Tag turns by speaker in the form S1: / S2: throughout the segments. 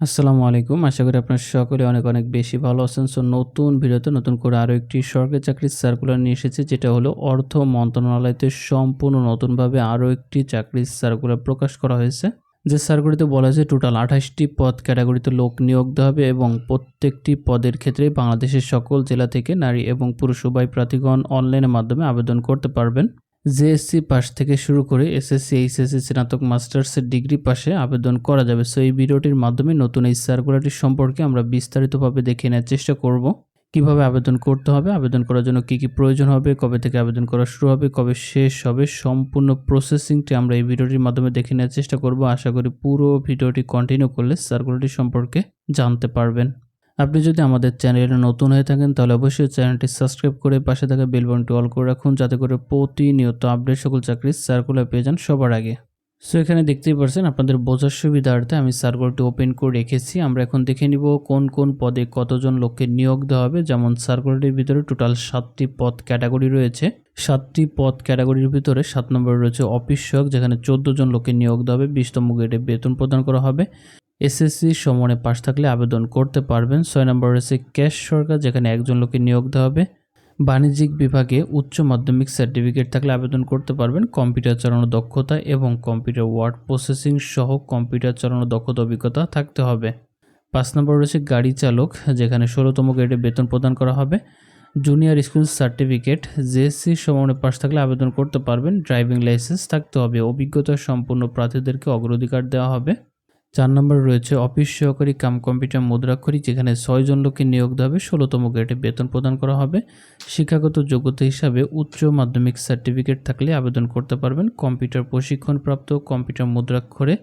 S1: আসসালামু আলাইকুম। আশা করি আপনার সকলে অনেক অনেক বেশি ভালো আছেন। সো নতুন ভিডিওতে নতুন করে আরও একটি সরকারি চাকরির সার্কুলার নিয়ে এসেছে, যেটা হলো অর্থ মন্ত্রণালয়তে সম্পূর্ণ নতুনভাবে আরও একটি চাকরির সার্কুলার প্রকাশ করা হয়েছে। যে সার্কুলারিতে বলা হয়েছে টোটাল আঠাশটি পদ ক্যাটাগরিতে লোক নিয়োগ দেওয়া হবে এবং প্রত্যেকটি পদের ক্ষেত্রে বাংলাদেশের সকল জেলা থেকে নারী এবং পুরুষ উভয় প্রার্থীগণ অনলাইনের মাধ্যমে আবেদন করতে পারবেন। জেএসসি পাস থেকে শুরু করে এসএসসি এইচএসসি স্নাতক মাস্টার্সের ডিগ্রি পাশে আবেদন করা যাবে। সো এই ভিডিওটির মাধ্যমে নতুন এই সার্কুলারটি সম্পর্কে আমরা বিস্তারিতভাবে দেখে নেওয়ার চেষ্টা করব। কীভাবে আবেদন করতে হবে, আবেদন করার জন্য কি কি প্রয়োজন হবে, কবে থেকে আবেদন করা শুরু হবে, কবে শেষ হবে, সম্পূর্ণ প্রসেসিংটি আমরা এই ভিডিওটির মাধ্যমে দেখে নেওয়ার চেষ্টা করব। আশা করি পুরো ভিডিওটি কন্টিনিউ করলে সার্কুলারটি সম্পর্কে জানতে পারবেন। আপনি যদি আমাদের চ্যানেলে নতুন হয়ে থাকেন, তাহলে অবশ্যই চ্যানেলটি সাবস্ক্রাইব করে পাশে থাকা বেল বাটনটি অল করে রাখুন, যাতে করে প্রতিনিয়ত আপডেট সকল চাকরির সার্কুলার পেয়ে যান সবার আগে। সো এখানে দেখতেই পারছেন, আপনাদের বোঝার সুবিধার্থে আমি সার্কুলারটি ওপেন করে রেখেছি। আমরা এখন দেখে নিব কোন কোন পদে কতজন লোককে নিয়োগ দেওয়া হবে। যেমন সার্কুলারটির ভিতরে টোটাল সাতটি পদ ক্যাটাগরি রয়েছে। সাতটি পদ ক্যাটাগরির ভিতরে সাত নম্বরে রয়েছে অফিস সহক, যেখানে চোদ্দ জন লোককে নিয়োগ দেওয়া হবে। বিশতম গ্রেডে বেতন প্রদান করা হবে। এসএসসি সমনে পাশ থাকলে আবেদন করতে পারবেন। ছয় নম্বর রয়েছে ক্যাশ সরকার, যেখানে একজন লোককে নিয়োগ দেওয়া হবে। বাণিজ্যিক বিভাগে উচ্চ মাধ্যমিক সার্টিফিকেট থাকলে আবেদন করতে পারবেন। কম্পিউটার চালানো দক্ষতা এবং কম্পিউটার ওয়ার্ড প্রসেসিং সহ কম্পিউটার চালানো দক্ষতা, অভিজ্ঞতা থাকতে হবে। পাঁচ নম্বর রয়েছে গাড়ি চালক, যেখানে ষোলোতম গ্রেডে বেতন প্রদান করা হবে। জুনিয়র স্কুল সার্টিফিকেট, জেএসসি সমনে পাশ থাকলে আবেদন করতে পারবেন। ড্রাইভিং লাইসেন্স থাকতে হবে। অভিজ্ঞতা সম্পূর্ণ প্রার্থীদেরকে অগ্রাধিকার দেওয়া হবে। চার নম্বরে রয়েছে অফিস সহকারী কাম কম্পিউটার মুদ্রাক্ষরিক যেখানে ছয়জন লোককে নিয়োগ দেওয়া হবে ষোলোতম গ্রেডে বেতন প্রদান করা হবে। শিক্ষাগত যোগ্যতা হিসাবে উচ্চ মাধ্যমিক সার্টিফিকেট থাকলে আবেদন করতে পারবেন। কম্পিউটার প্রশিক্ষণপ্রাপ্ত কম্পিউটার মুদ্রাক্ষরে,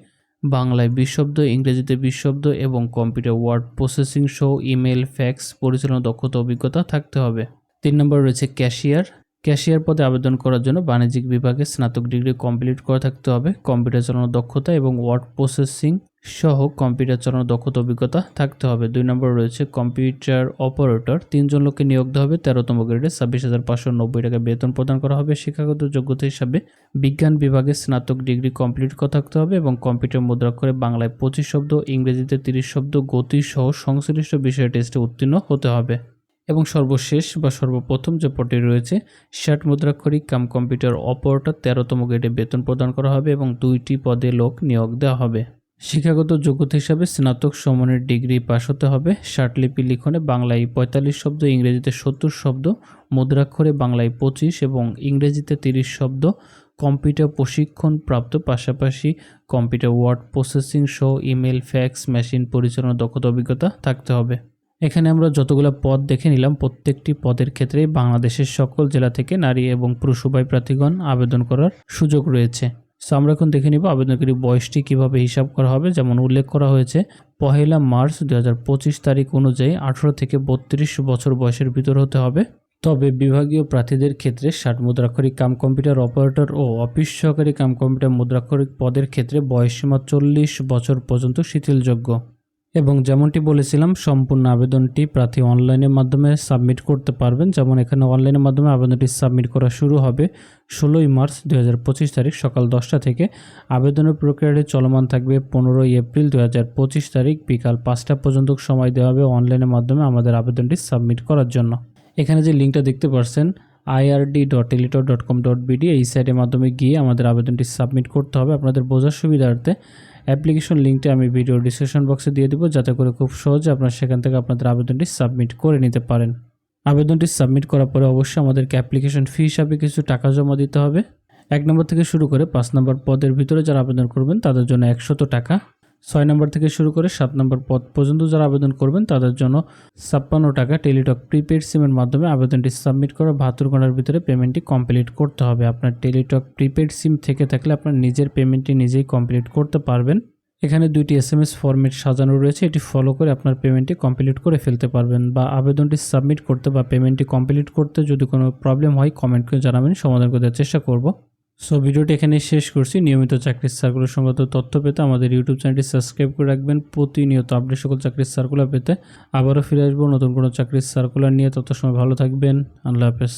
S1: বাংলায় বিশব্দ, ইংরেজিতে বিশব্দ এবং কম্পিউটার ওয়ার্ড প্রসেসিং সহ ইমেল, ফ্যাক্স, পরিচালনা দক্ষতা, অভিজ্ঞতা থাকতে হবে। তিন নম্বর রয়েছে ক্যাশিয়ার। ক্যাশিয়ার পদে আবেদন করার জন্য বাণিজ্যিক বিভাগে স্নাতক ডিগ্রি কমপ্লিট করা থাকতে হবে। কম্পিউটার চালানোর দক্ষতা এবং ওয়ার্ড প্রসেসিং সহ কম্পিউটার চালানোর দক্ষতা, অভিজ্ঞতা থাকতে হবে। দুই নম্বর রয়েছে কম্পিউটার অপারেটর। তিনজন লোককে নিয়োগ দেওয়া হবে। তেরোতম গ্রেডে ছাব্বিশ হাজার পাঁচশো নব্বই টাকা বেতন প্রদান করা হবে। শিক্ষাগত যোগ্যতা হিসাবে বিজ্ঞান বিভাগে স্নাতক ডিগ্রি কমপ্লিট থাকতে হবে এবং কম্পিউটার মুদ্রাক্ষরে বাংলায় পঁচিশ শব্দ, ইংরেজিতে তিরিশ শব্দ, গতি সহ সংশ্লিষ্ট বিষয় টেস্টে উত্তীর্ণ হতে হবে। এবং সর্বশেষ বা সর্বপ্রথম যে পদটি রয়েছে, ষাট মুদ্রাক্ষরিক কাম কম্পিউটার অপারেটর তেরোতম গ্রেডে বেতন প্রদান করা হবে এবং দুইটি পদে লোক নিয়োগ দেওয়া হবে। শিক্ষাগত যোগ্যতা হিসাবে স্নাতক সমনের ডিগ্রি পাশ হতে হবে। ষাটলিপি লিখনে বাংলায় পঁয়তাল্লিশ শব্দ, ইংরেজিতে সত্তর শব্দ, মুদ্রাক্ষরে বাংলায় পঁচিশ এবং ইংরেজিতে তিরিশ শব্দ। কম্পিউটার প্রশিক্ষণ প্রাপ্ত পাশাপাশি কম্পিউটার ওয়ার্ড প্রসেসিং সহ ইমেল, ফ্যাক্স, মেশিন পরিচালনা দক্ষতা অভিজ্ঞতা থাকতে হবে। এখানে আমরা যতগুলো পদ দেখে নিলাম, প্রত্যেকটি পদের ক্ষেত্রে বাংলাদেশের সকল জেলা থেকে নারী এবং পুরুষ উভয় প্রার্থীগণ আবেদন করার সুযোগ রয়েছে। সো আমরা এখন দেখে নিব আবেদনকারী বয়সটি কীভাবে হিসাব করা হবে। যেমন উল্লেখ করা হয়েছে, পহেলা মার্চ দু হাজার পঁচিশ তারিখ অনুযায়ী আঠেরো থেকে বত্রিশ বছর বয়সের ভিতর হতে হবে। তবে বিভাগীয় প্রার্থীদের ক্ষেত্রে ষাট মুদ্রাক্ষরিক কাম কম্পিউটার অপারেটর ও অফিস সহকারী কাম কম্পিউটার মুদ্রাক্ষরিক পদের ক্ষেত্রে বয়সসীমা চল্লিশ বছর পর্যন্ত শিথিলযোগ্য। এবং যেমনটি বলেছিলাম, সম্পূর্ণ আবেদনটি প্রার্থী অনলাইনের মাধ্যমে সাবমিট করতে পারবেন। যেমন এখানে অনলাইনের মাধ্যমে আবেদনটি সাবমিট করা শুরু হবে ষোলোই মার্চ দুই হাজার পঁচিশ তারিখ সকাল দশটা থেকে। আবেদনের প্রক্রিয়াটি চলমান থাকবে পনেরোই এপ্রিল দু হাজার পঁচিশ তারিখ বিকাল পাঁচটা পর্যন্ত সময় দেওয়া হবে অনলাইনের মাধ্যমে আমাদের আবেদনটি সাবমিট করার জন্য। এখানে যে লিঙ্কটা দেখতে পাচ্ছেন IRD dot Teletalk dot com dot BD এই সাইটের মাধ্যমে গিয়ে আমাদের আবেদনটি সাবমিট করতে হবে। আপনাদের বোঝার সুবিধার্থে অ্যাপ্লিকেশন লিঙ্কটি আমি ভিডিও ডিসক্রিপশন বক্সে দিয়ে দেবো, যাতে করে খুব সহজে আপনারা সেখান থেকে আপনাদের আবেদনটি সাবমিট করে নিতে পারেন। আবেদনটি সাবমিট করার পরে অবশ্যই আমাদেরকে অ্যাপ্লিকেশন ফি হিসাবে কিছু টাকা জমা দিতে হবে। এক নম্বর থেকে শুরু করে পাঁচ নম্বর পদের ভিতরে যারা আবেদন করবেন, তাদের জন্য একশত টাকা ছয় নম্বর থেকে শুরু করে সাত নম্বর পদ পর্যন্ত যারা আবেদন করবেন, তাদের জন্য ছাপ্পান্ন টাকা টেলিটক প্রিপেড সিমের মাধ্যমে আবেদনটি সাবমিট করে বাহাত্তর ঘণ্টার ভিতরে পেমেন্টটি কমপ্লিট করতে হবে। আপনার টেলিটক প্রিপেড সিম থেকে থাকলে আপনার নিজের পেমেন্টটি নিজেই কমপ্লিট করতে পারবেন। এখানে দুইটি এস এম এস ফর্মেট সাজানো রয়েছে, এটি ফলো করে আপনার পেমেন্টটি কমপ্লিট করে ফেলতে পারবেন বা আবেদনটি সাবমিট করতে বা পেমেন্টটি কমপ্লিট করতে যদি কোনো প্রবলেম হয় কমেন্ট করে জানাবেন, সমাধান করতে চেষ্টা করব। সো ভিডিওটি এখানে শেষ করছি। নিয়মিত চাকরির সার্কুলার সংক্রান্ত তথ্য পেতে আমাদের ইউটিউব চ্যানেলটি সাবস্ক্রাইব করে রাখবেন। প্রতিনিয়ত আপডেট সকল চাকরির সার্কুলার পেতে আবারও ফিরে আসব নতুন কোনো চাকরির সার্কুলার নিয়ে। তত সময় ভালো থাকবেন। আল্লাহ হাফেজ।